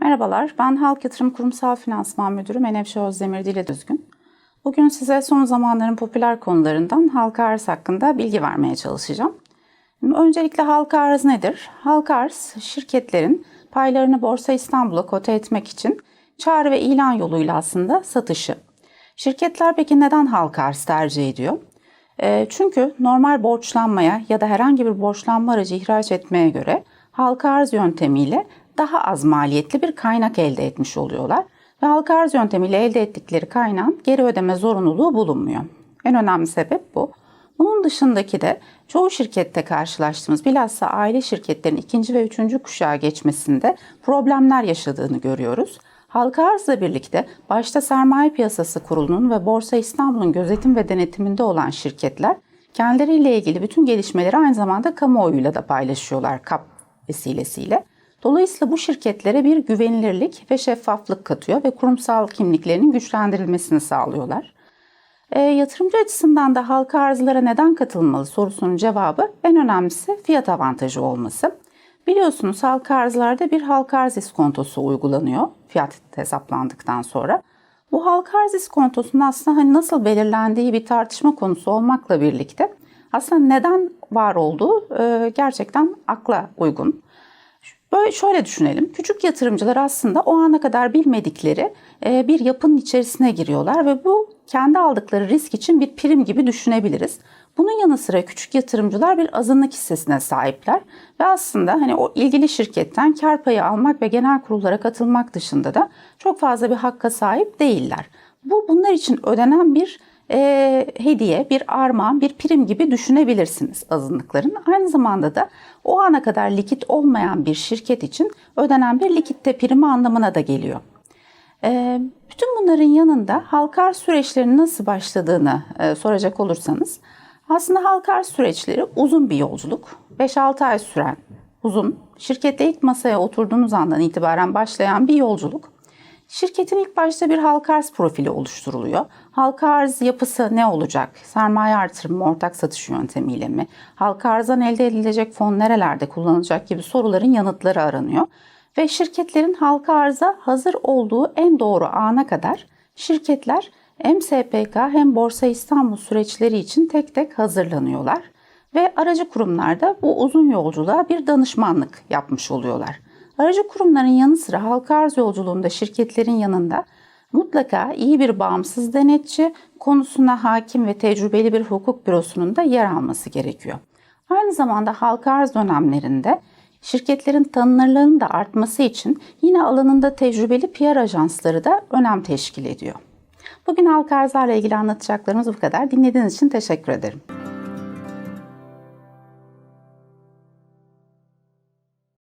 Merhabalar, ben Halk Yatırım Kurumsal Finansman Müdürü Menevşe Özdemir Dile Düzgün. Bugün size son zamanların popüler konularından halka arz hakkında bilgi vermeye çalışacağım. Öncelikle halka arz nedir? Halka arz, şirketlerin paylarını Borsa İstanbul'a kote etmek için çağrı ve ilan yoluyla aslında satışı. Şirketler peki neden halka arz tercih ediyor? E, çünkü normal borçlanmaya ya da herhangi bir borçlanma aracı ihraç etmeye göre halka arz yöntemiyle daha az maliyetli bir kaynak elde etmiş oluyorlar. Ve halka arz yöntemiyle elde ettikleri kaynağın geri ödeme zorunluluğu bulunmuyor. En önemli sebep bu. Bunun dışındaki de çoğu şirkette karşılaştığımız bilhassa aile şirketlerin ikinci ve üçüncü kuşağa geçmesinde problemler yaşadığını görüyoruz. Halka arzla birlikte başta Sermaye Piyasası Kurulu'nun ve Borsa İstanbul'un gözetim ve denetiminde olan şirketler kendileriyle ilgili bütün gelişmeleri aynı zamanda kamuoyuyla da paylaşıyorlar KAP vesilesiyle. Dolayısıyla bu şirketlere bir güvenilirlik ve şeffaflık katıyor ve kurumsal kimliklerinin güçlendirilmesini sağlıyorlar. E, yatırımcı açısından da halka arzlara neden katılmalı sorusunun cevabı en önemlisi fiyat avantajı olması. Biliyorsunuz halka arzlarda bir halka arz iskontosu uygulanıyor fiyat hesaplandıktan sonra. Bu halka arz iskontosunun aslında hani nasıl belirlendiği bir tartışma konusu olmakla birlikte aslında neden var olduğu e, gerçekten akla uygun. Böyle şöyle düşünelim. Küçük yatırımcılar aslında o ana kadar bilmedikleri e, bir yapının içerisine giriyorlar ve bu kendi aldıkları risk için bir prim gibi düşünebiliriz. Bunun yanı sıra küçük yatırımcılar bir azınlık hissesine sahipler ve aslında hani o ilgili şirketten kar payı almak ve genel kurullara katılmak dışında da çok fazla bir hakka sahip değiller. Bu bunlar için ödenen bir e, hediye, bir armağan, bir prim gibi düşünebilirsiniz azınlıkların. Aynı zamanda da o ana kadar likit olmayan bir şirket için ödenen bir likitte primi anlamına da geliyor. E, bütün bunların yanında halka arz süreçlerinin nasıl başladığını e, soracak olursanız aslında halka arz süreçleri uzun bir yolculuk. 5-6 ay süren uzun, şirkette ilk masaya oturduğunuz andan itibaren başlayan bir yolculuk. Şirketin ilk başta bir halka arz profili oluşturuluyor. Halka arz yapısı ne olacak? Sermaye artırımı mı, ortak satış yöntemiyle mi? Halka arzdan elde edilecek fon nerelerde kullanılacak gibi soruların yanıtları aranıyor. Ve şirketlerin halka arza hazır olduğu en doğru ana kadar şirketler hem SPK hem Borsa İstanbul süreçleri için tek tek hazırlanıyorlar. Ve aracı kurumlar da bu uzun yolculuğa bir danışmanlık yapmış oluyorlar. Aracı kurumların yanı sıra halka arz yolculuğunda şirketlerin yanında mutlaka iyi bir bağımsız denetçi, konusuna hakim ve tecrübeli bir hukuk bürosunun da yer alması gerekiyor. Aynı zamanda halka arz dönemlerinde şirketlerin tanınırlığının da artması için yine alanında tecrübeli PR ajansları da önem teşkil ediyor. Bugün halka arzlarla ilgili anlatacaklarımız bu kadar. Dinlediğiniz için teşekkür ederim.